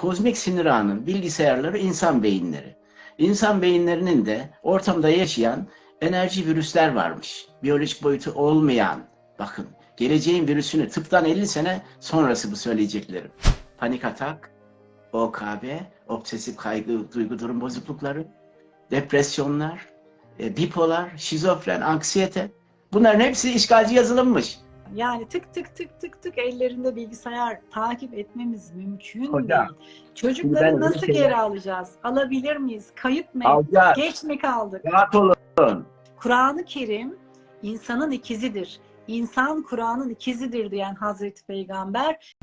kozmik sinir ağının bilgisayarları insan beyinleri. İnsan beyinlerinin de ortamda yaşayan enerji virüsler varmış. Biyolojik boyutu olmayan. Bakın geleceğin virüsünü tıptan 50 sene sonrası bu söyleyeceklerim. Panik atak, OKB, obsesif kaygı duygu durum bozuklukları, depresyonlar, e, bipolar, şizofren, anksiyete. Bunların hepsi işgalci yazılımmış. Yani tık tık tık tık tık ellerinde bilgisayar takip etmemiz mümkün Hocam, değil. Çocukları nasıl şeyler- geri alacağız? Alabilir miyiz? Kayıp mı? Alacağız. Geç mi kaldık? Rahat olun. Kur'an-ı Kerim insanın ikizidir. İnsan Kur'an'ın ikizidir diyen Hazreti Peygamber